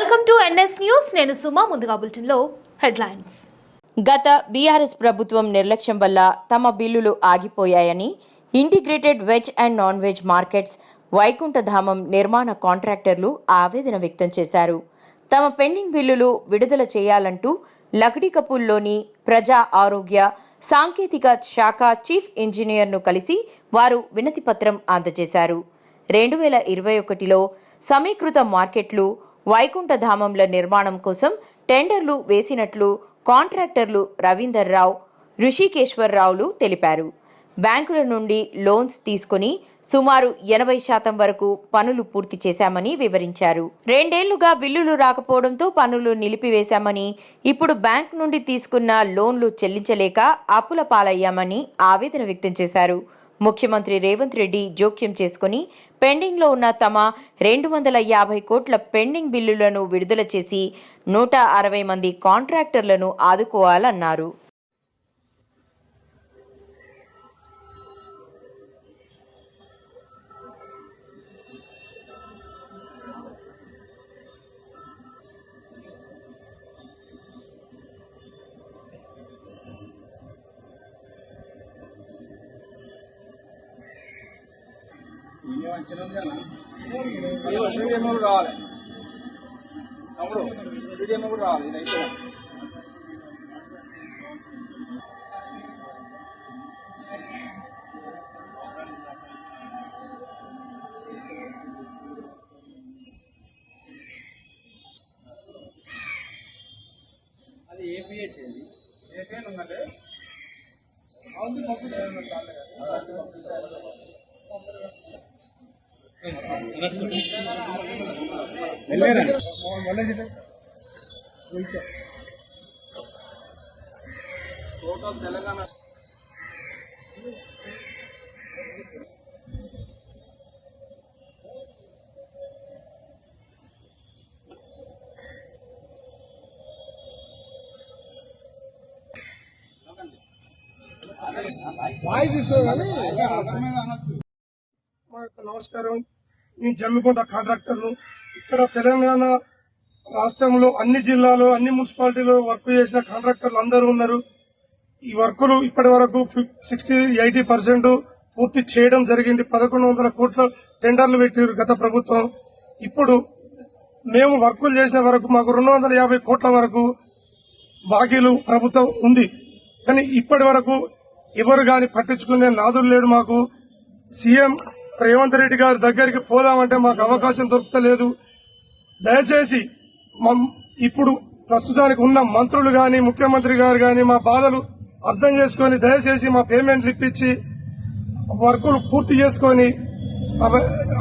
Welcome to NS news. నేను సుమా ముందుగా బులెటిన్లో హెడ్లైన్స్. గత బీఆర్ఎస్ ప్రభుత్వం నిర్లక్ష్యం వల్ల తమ బిల్లులు ఆగిపోయాయని integrated veg and non veg markets వైకుంఠధామం నిర్మాణ కాంట్రాక్టర్లు ఆవేదన వ్యక్తం చేశారు. తమ పెండింగ్ బిల్లులు విడుదల చేయాలంటూ లకడికపూల్లోని ప్రజా ఆరోగ్య సాంకేతిక శాఖ చీఫ్ ఇంజనీర్ను కలిసి వారు వినతిపత్రం అందజేశారు. రెండు వేల ఇరవై ఒకటిలో సమీకృత మార్కెట్లు వైకుంఠధామంల నిర్మాణం కోసం టెండర్లు వేసినట్లు కాంట్రాక్టర్లు రవీందర్ రావు ఋషికేశ్వరరావులు తెలిపారు. బ్యాంకుల నుండి లోన్స్ తీసుకుని సుమారు ఎనభై శాతం వరకు పనులు పూర్తి చేశామని వివరించారు. రెండేళ్ళుగా బిల్లులు రాకపోవడంతో పనులు నిలిపివేశామని ఇప్పుడు బ్యాంక్ నుండి తీసుకున్న లోన్లు చెల్లించలేక అప్పుల పాలయ్యామని ఆవేదన వ్యక్తం చేశారు. ముఖ్యమంత్రి రేవంత్ రెడ్డి జోక్యం చేసుకుని పెండింగ్లో ఉన్న తమ రెండు వందల యాభై కోట్ల పెండింగ్ బిల్లులను విడుదల చేసి నూట అరవై మంది కాంట్రాక్టర్లను ఆదుకోవాలన్నారు. స్టేడియం కూడా రావాలి. తమ్ముడు స్టేడియం కూడా రావాలి ఇది అయితే. అది ఏపీఏ చేయండి ఏపీఎన్ ఉందంటే అవును పంపిస్తాను పంపిస్తాను పంపిస్తాను తెలంగాణ వాయిస్ తీసుకోవాలి మా యొక్క నమస్కారం. నేను జమ్మికొండ కాంట్రాక్టర్ను ఇక్కడ తెలంగాణ రాష్ట్రంలో అన్ని జిల్లాలో అన్ని మున్సిపాలిటీలో వర్క్ చేసిన కాంట్రాక్టర్లు అందరూ ఉన్నారు. ఈ వర్కులు ఇప్పటి వరకు సిక్స్టీ ఎయిటీ పర్సెంట్ పూర్తి చేయడం జరిగింది. పదకొండు వందల కోట్ల టెండర్లు పెట్టారు గత ప్రభుత్వం. ఇప్పుడు మేము వర్కులు చేసిన వరకు మాకు రెండు వందల యాభై కోట్ల వరకు బాకీలు ప్రభుత్వం ఉంది. కానీ ఇప్పటి వరకు ఎవరు కానీ పట్టించుకునే నాదులు లేడు మాకు. సీఎం రేవంత్ రెడ్డి గారి దగ్గరికి పోదామంటే మాకు అవకాశం దొరుకుతలేదు. దయచేసి ఇప్పుడు ప్రస్తుతానికి ఉన్న మంత్రులు కానీ ముఖ్యమంత్రి గారు కానీ మా బాధలు అర్థం చేసుకొని దయచేసి మా పేమెంట్లు ఇప్పించి వర్కులు పూర్తి చేసుకొని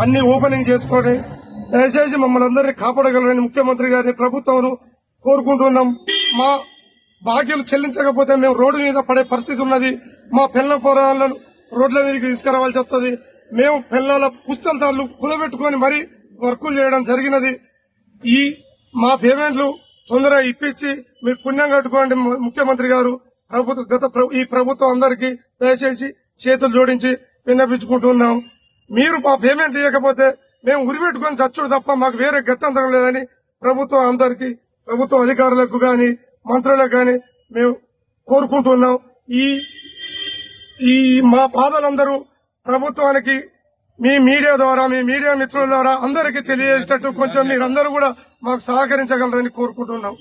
అన్ని ఓపెనింగ్ చేసుకొని దయచేసి మమ్మల్ని అందరినీ కాపాడగలరని ముఖ్యమంత్రి గారిని ప్రభుత్వం కోరుకుంటున్నాం. మా బాకీలు చెల్లించకపోతే మేము రోడ్డు మీద పడే పరిస్థితి ఉన్నది. మా పిల్లల పోరాలను రోడ్ల మీదకి తీసుకురావాల్సి వస్తుంది. మేము పిల్లల పుస్తకాలు కుదబెట్టుకుని మరీ వర్కులు చేయడం జరిగినది. ఈ మా పేమెంట్లు తొందరగా ఇప్పించి మీరు పుణ్యం కట్టుకోండి ముఖ్యమంత్రి గారు. ప్రభుత్వ గత ఈ ప్రభుత్వం అందరికీ దయచేసి చేతులు జోడించి విన్నపించుకుంటున్నాం. మీరు మా పేమెంట్ ఇవ్వకపోతే మేము ఉరిపెట్టుకుని చచ్చుడు తప్ప మాకు వేరే గత్యంతరం లేదని ప్రభుత్వం అందరికీ ప్రభుత్వ అధికారులకు గాని మంత్రులకు గాని మేము కోరుకుంటున్నాం. ఈ ఈ మా బాధలందరూ ప్రభుత్వానికి మీ మీడియా ద్వారా మీ మీడియా మిత్రుల ద్వారా అందరికీ తెలియజేసేటట్టు కొంచెం మీరందరూ కూడా మాకు సహకరించగలరని కోరుకుంటున్నాం.